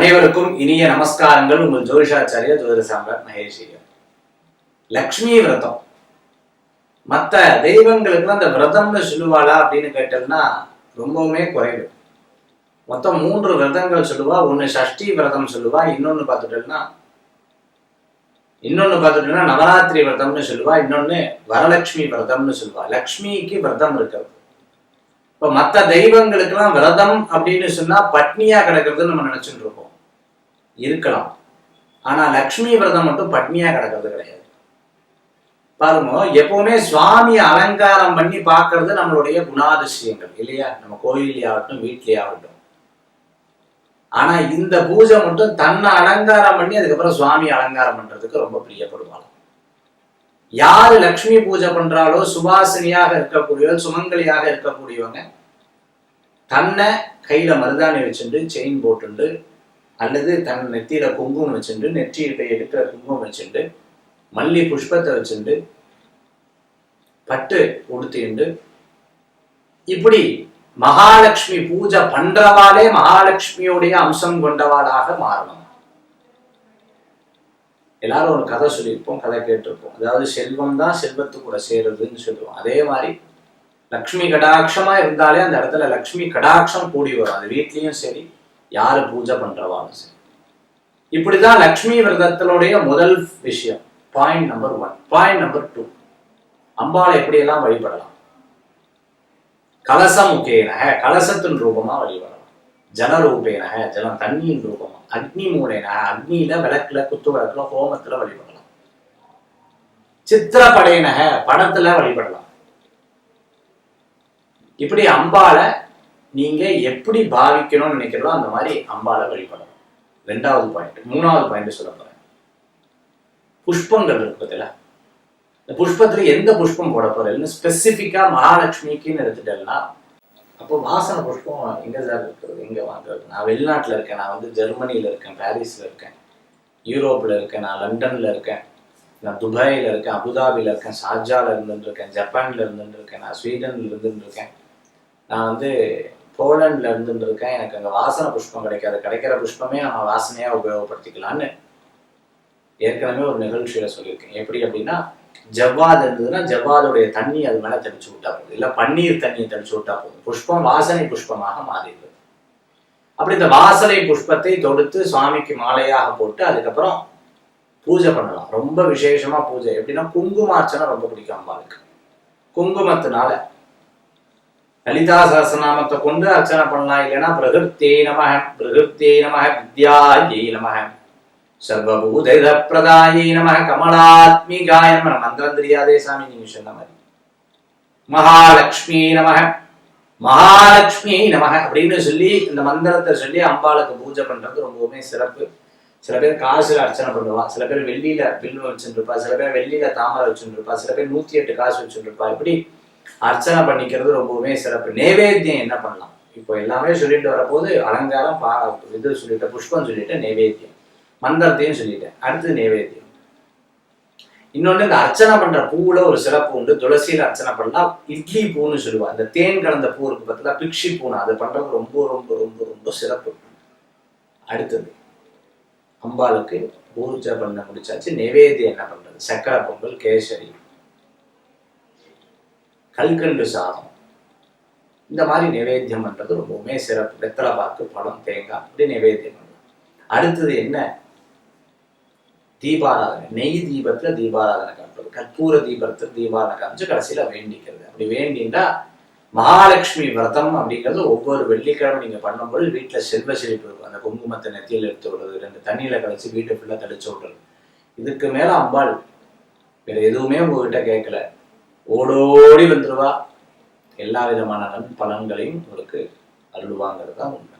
அனைவருக்கும் இனிய நமஸ்காரங்கள். உங்கள் ஜோதிஷாச்சாரிய ஜோதிட சாம்பர் மகேஷியர் லக்ஷ்மி விரதம். மற்ற தெய்வங்களுக்கு அந்த விரதம்னு சொல்லுவாளா அப்படின்னு கேட்டோம்னா ரொம்பவுமே குறைவு. மொத்தம் மூன்று விரதங்கள் சொல்லுவா ஒன்று சஷ்டி விரதம் சொல்லுவா இன்னொன்று பார்த்துட்டோம்னா இன்னொன்று பார்த்துட்டோம்னா நவராத்திரி விரதம்னு சொல்லுவா இன்னொன்று வரலட்சுமி விரதம்னு சொல்லுவா. லக்ஷ்மிக்கு விரதம் இருக்கிறது. இப்போ மற்ற தெய்வங்களுக்கெல்லாம் விரதம் அப்படின்னு சொன்னா பட்னியா கிடக்கிறதுன்னு நம்ம நினைச்சுட்டு இருக்கோம் இருக்கலாம். ஆனா லக்ஷ்மி விரதம் மட்டும் பட்னியா கிடக்கிறது கிடையாது. பாருங்க எப்பவுமே சுவாமி அலங்காரம் பண்ணி பார்க்கறது நம்மளுடைய குணாதிசயங்கள் இல்லையா? நம்ம கோயிலே ஆகட்டும் வீட்லயே ஆகட்டும். ஆனா இந்த பூஜை மட்டும் தன்னை அலங்காரம் பண்ணி அதுக்கப்புறம் சுவாமி அலங்காரம் பண்றதுக்கு ரொம்ப பிரியப்படுவாங்க யாரு லக்ஷ்மி பூஜை பண்றாலோ சுபாசினியாக இருக்கக்கூடியவள் சுமங்கலியாக இருக்கக்கூடியவங்க தன்னை கையில மருதாணி வச்சுட்டு செயின் போட்டுண்டு அல்லது தன் நெத்தியில குங்குமம் வச்சுட்டு நெற்றியிட்ட எடுக்கிற குங்குமம் வச்சுட்டு மல்லி புஷ்பத்தை வச்சுட்டு பட்டு உடுத்திண்டு இப்படி மகாலட்சுமி பூஜை பண்றவாளே மகாலட்சுமியோடைய அம்சம் கொண்டவாளாக மாறணும். எல்லாரும் ஒரு கதை சொல்லியிருப்போம் கதை கேட்டிருப்போம். அதாவது செல்வம் தான் செல்வத்து கூட சேருதுன்னு சொல்லுவோம். அதே மாதிரி லக்ஷ்மி கடாட்சமா இருந்தாலே அந்த இடத்துல லக்ஷ்மி கடாட்சம் கூடி வரும். அது வீட்லயும் சரி யாரு பூஜை பண்றவாலும் சரி இப்படிதான் லக்ஷ்மி விரதத்தினுடைய முதல் விஷயம் point number one point number two அம்பாளை எப்படியெல்லாம் வழிபடலாம்? கலசமுகேன கலசத்தின் ரூபமா வழிபடலாம். ஜலரூபேன ஜலம் தண்ணியின் ரூபமா. அக்னி மூலேன அக்னியில விளக்குல குத்து விளக்குல ஹோமத்துல வழிபடலாம். சித்திரப்படையினக படத்துல வழிபடலாம். இப்படி அம்பாளை நீங்க எப்படி பாவிக்கணும்னு நினைக்கிறதோ அந்த மாதிரி அம்பால வழிபடணும். ரெண்டாவது பாயிண்ட் மூணாவது பாயிண்ட் சொல்ல போறேன். புஷ்பங்கள் இருக்கு பார்த்தீங்களா இந்த புஷ்பத்துல எந்த புஷ்பம் போட போறேன்னு ஸ்பெசிஃபிக்கா மகாலட்சுமிக்குன்னு எடுத்துட்டேன்னா அப்போ வாசனை புஷ்பம் எங்க சார் இருக்குது எங்க வாங்குறது? நான் வெளிநாட்டுல இருக்கேன். நான் வந்து ஜெர்மனியில இருக்கேன் பாரிஸ்ல இருக்கேன். யூரோப்ல இருக்கேன் நான் லண்டன்ல இருக்கேன். நான் துபாயில இருக்கேன் அபுதாபில இருக்கேன் ஷார்ஜாவில் இருந்துட்டு இருக்கேன் ஜப்பானில் இருந்துட்டு இருக்கேன் நான் ஸ்வீடன்ல இருந்துட்டு இருக்கேன். நான் வந்து போலண்ட்ல இருந்துருக்கேன் எனக்கு அங்க வாசனை புஷ்பம் கிடைக்காது. கிடைக்கிற புஷ்பமே நம்ம வாசனையா உபயோகப்படுத்திக்கலாம்னு ஏற்கனவே ஒரு நிகழ்ச்சியில சொல்லியிருக்கேன். எப்படி அப்படின்னா ஜவ்வாது இருந்ததுன்னா ஜவ்வாதுடைய தண்ணி அது மேல தெளிச்சு விட்டா போதும். இல்ல பன்னீர் தண்ணியை தெளிச்சு விட்டா போதும். புஷ்பம் வாசனை புஷ்பமாக மாறிடுது. அப்படி இந்த வாசனை புஷ்பத்தை தொடுத்து சுவாமிக்கு மாலையாக போட்டு அதுக்கப்புறம் பூஜை பண்ணலாம். ரொம்ப விசேஷமா பூஜை. எப்படின்னா குங்குமார்ச்சனை ரொம்ப பிடிக்கும் அம்பாளுக்கு. குங்குமத்தினால லலிதா சகசநாமத்தை கொண்டு அர்ச்சனை பண்ணலாம். இல்லைன்னா பிரகிருத்தே நம பிரகிருத்தே நம வித்யாயை நம சர்வபூத பிரதாயை நம கமலாத்மிகாய நம மந்திரம் தெரியாதே சாமி நீங்க சொன்ன மாதிரி. மகாலட்சுமி நம மகாலட்சுமி நம அப்படின்னு சொல்லி இந்த மந்திரத்தை சொல்லி அம்பாளுக்கு பூஜை பண்றது ரொம்பவுமே சிறப்பு. சில பேர் காசுல அர்ச்சனை பண்ணுவா. சில பேர் வெள்ளியில பில்லு வச்சுருப்பா சில பேர் வெள்ளியில தாமரை வச்சுருப்பா சில பேர் நூத்தி எட்டு காசு வச்சுருப்பா இப்படி அர்ச்சனை பண்ணிக்கிறது ரொம்பவுமே சிறப்பு. நைவேத்தியம் என்ன பண்ணலாம்? இப்போ எல்லாமே சொல்லிட்டு வரப்போது அலங்காரம் பா இது சொல்லிட்டேன் புஷ்பம் சொல்லிட்டேன் நைவேத்தியம். மந்திரத்தையும் சொல்லிட்டேன். அடுத்து நைவேத்தியம். இன்னொன்று இந்த அர்ச்சனை பண்ற பூவுல ஒரு சிறப்பு உண்டு. துளசியில அர்ச்சனை பண்ணலாம் இட்லி பூன்னு சொல்லுவாள் அந்த தேன் கலந்த பூ இருக்கு பார்த்தா பிக்ஷி பூன்னு. அது பண்றது ரொம்ப ரொம்ப ரொம்ப ரொம்ப சிறப்பு. அடுத்தது அம்பாளுக்கு பூஜை பண்ண முடிச்சாச்சு. நைவேத்தியம் என்ன பண்றது? சக்கரை பொங்கல் கேசரி. கல்கண்டு சாதம். இந்த மாதிரி நிவேத்தியம் பண்றது ரொம்பவுமே சிறப்பு. வெத்தலை பாக்கு பழம் தேங்காய் அப்படி நிவேத்தியம் பண்ணலாம் அடுத்தது என்ன? தீபாராதனை. நெய் தீபத்துல தீபாராதனை காட்டுறது. கற்பூர தீபத்துல தீபாராதனை காமிச்சு கடைசியில வேண்டிக்கிறது. அப்படி வேண்டின்னா மகாலட்சுமி விரதம் அப்படிங்கிறது ஒவ்வொரு வெள்ளிக்கிழமை நீங்க பண்ணும்போது வீட்டுல செல்வ செழிப்பு இருக்கும். அந்த குங்குமத்தை நெத்தியில் எடுத்து விடுறது ரெண்டு தண்ணியில கழிச்சு வீட்டை ஃபுல்லா தெளிச்சு விடுறது. இதுக்கு மேல அம்பாள் வேற எதுவுமே உங்ககிட்ட கேட்கல. ஓடோடி வந்துருவா. எல்லா விதமான நன் பலன்களையும் உங்களுக்கு அருள்வாங்கிறது தான் உண்மை.